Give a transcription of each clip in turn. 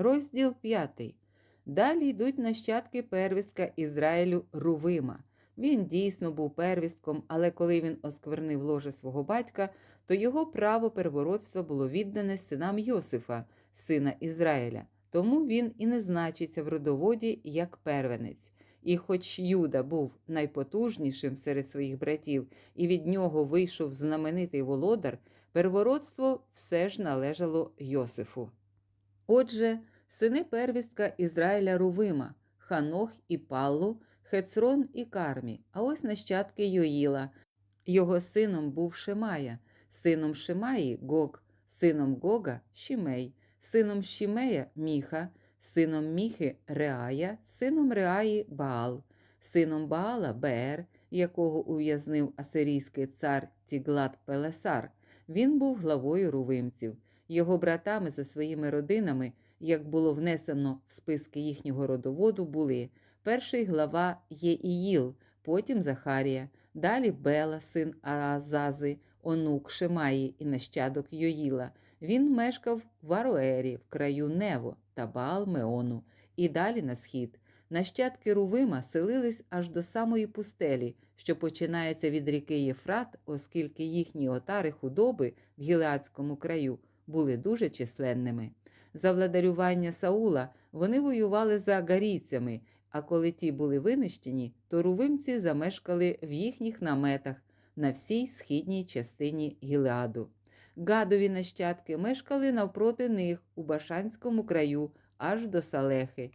Розділ 5. Далі йдуть нащадки первістка Ізраїлю Рувима. Він дійсно був первістком, але коли він осквернив ложе свого батька, то його право первородства було віддане синам Йосифа, сина Ізраїля. Тому він і не значиться в родоводі як первенець. І хоч Юда був найпотужнішим серед своїх братів, і від нього вийшов знаменитий володар, первородство все ж належало Йосифу. Отже, сини первістка Ізраїля Рувима, Ханох і Паллу, Хецрон і Кармі, а ось нащадки Йоїла. Його сином був Шемая, сином Шемаї Гог, сином Гога Шімей, сином Шімея Міха, сином Міхи Реая, сином Реаї Баал, сином Баала Беер, якого ув'язнив асирійський цар Тіглат Пелесар. Він був главою рувимців. Його братами за своїми родинами, як було внесено в списки їхнього родоводу, були перший глава Єіїл, потім Захарія, далі Бела, син Аазази, онук Шемаї і нащадок Йоїла. Він мешкав в Аруері, в краю Нево та Баал Меону, і далі на схід. Нащадки Рувима селились аж до самої пустелі, що починається від ріки Єфрат, оскільки їхні отари худоби в Гілеадському краю були дуже численними. За владарювання Саула вони воювали за гарійцями, а коли ті були винищені, то рувимці замешкали в їхніх наметах на всій східній частині Гілеаду. Гадові нащадки мешкали навпроти них у Башанському краю аж до Салехи.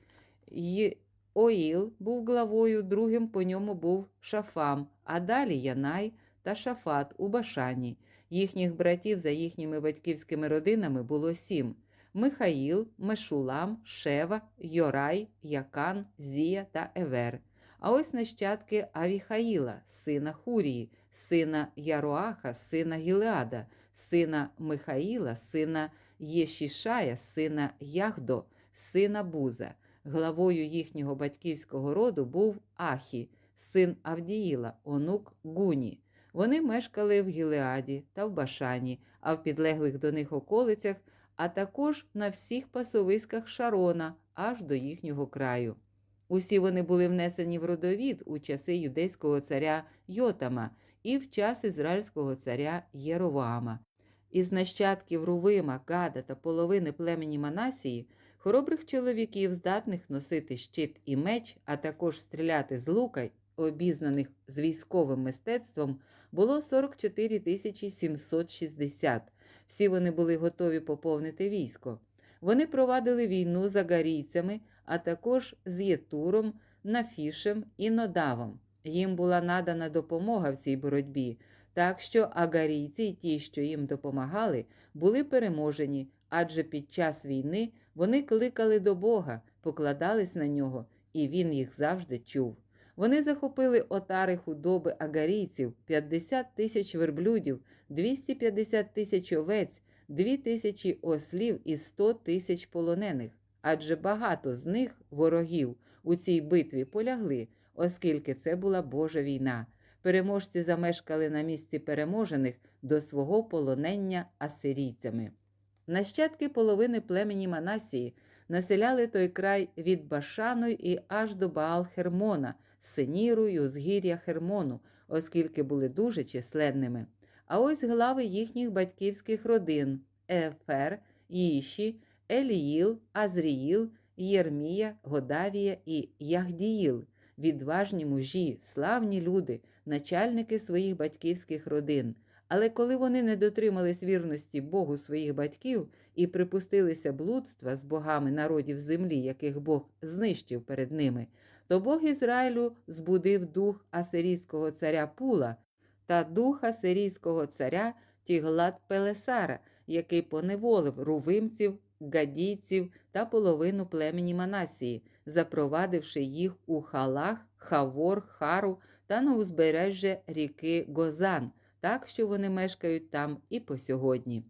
Й... Оїл був главою, другим по ньому був Шафам, а далі Янай та Шафат у Башані. Їхніх братів за їхніми батьківськими родинами було сім: Михаїл, Мешулам, Шева, Йорай, Якан, Зія та Евер. А ось нащадки Авіхаїла, сина Хурії, сина Яроаха, сина Гілеада, сина Михаїла, сина Єшішая, сина Яхдо, сина Буза. Главою їхнього батьківського роду був Ахі, син Авдіїла, онук Гуні. Вони мешкали в Гілеаді та в Башані, а в підлеглих до них околицях, а також на всіх пасовиськах Шарона аж до їхнього краю. Усі вони були внесені в родовід у часи юдейського царя Йотама і в час ізраїльського царя Єровоама. Із нащадків Рувима, Гада та половини племені Манасії хоробрих чоловіків, здатних носити щит і меч, а також стріляти з лука, обізнаних з військовим мистецтвом, було 44 тисячі 760. Всі вони були готові поповнити військо. Вони провадили війну з агарійцями, а також з Єтуром, Нафішем і Нодавом. Їм була надана допомога в цій боротьбі, так що агарійці й ті, що їм допомагали, були переможені, адже під час війни вони кликали до Бога, покладались на нього, і він їх завжди чув. Вони захопили отари худоби агарійців, 50 тисяч верблюдів, 250 тисяч овець, 2 тисячі ослів і 100 тисяч полонених. Адже багато з них, ворогів, у цій битві полягли, оскільки це була Божа війна. Переможці замешкали на місці переможених до свого полонення асирійцями. Нащадки половини племені Манасії населяли той край від Башану і аж до Баал-Хермона, Синіру й узгір'я Хермону, оскільки були дуже численними. А ось глави їхніх батьківських родин Ефер, Їші, Еліїл, Азріїл, Єрмія, Годавія і Яхдіїл, відважні мужі, славні люди, начальники своїх батьківських родин. Але коли вони не дотримались вірності Богу своїх батьків і припустилися блудства з богами народів землі, яких Бог знищив перед ними, то Бог Ізраїлю збудив дух асирійського царя Пула та дух асирійського царя Тіглат Пелесара, який поневолив рувимців, гадійців та половину племені Манасії, запровадивши їх у халах, хавор, хару та на узбережжя ріки Гозан, так що вони мешкають там і по сьогодні.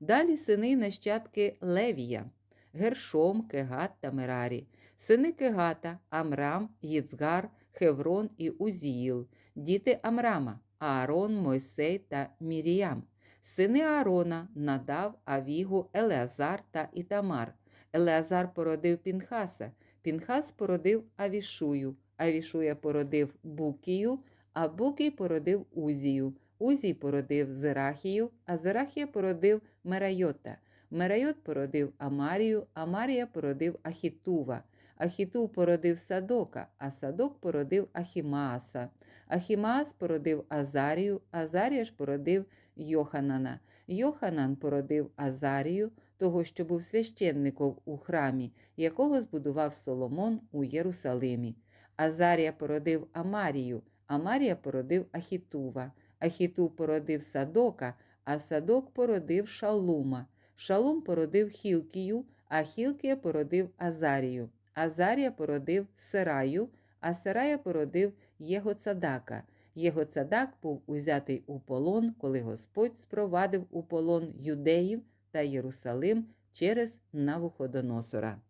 Далі сини нащадки Левія, Гершом, Кегат та Мерарі, сини Кегата, Амрам, Їцгар, Хеврон і Узіїл, діти Амрама, Аарон, Мойсей та Міріям, сини Аарона, Надав, Авігу, Елеазар та Ітамар. Елеазар породив Пінхаса, Пінхас породив Авішую, Авішуя породив Букію, а Букій породив Узію. Узій породив Зерахію, а Зерахія породив Мерайота. Мерайот породив Амарію, Амарія породив Ахітува. Ахітув породив Садока, а Садок породив Ахімааса. Ахімаас породив Азарію, Азарія ж породив Йоханана. Йоханан породив Азарію, того, що був священником у храмі, якого збудував Соломон у Єрусалимі. Азарія породив Амарію, Амарія породив Ахітува. Ахітув породив Садока, а Садок породив Шалума. Шалум породив Хілкію, а Хілкія породив Азарію. Азарія породив Сераю, а Серая породив Єгоцадака. Єгоцадак був узятий у полон, коли Господь спровадив у полон юдеїв та Єрусалим через Навуходоносора.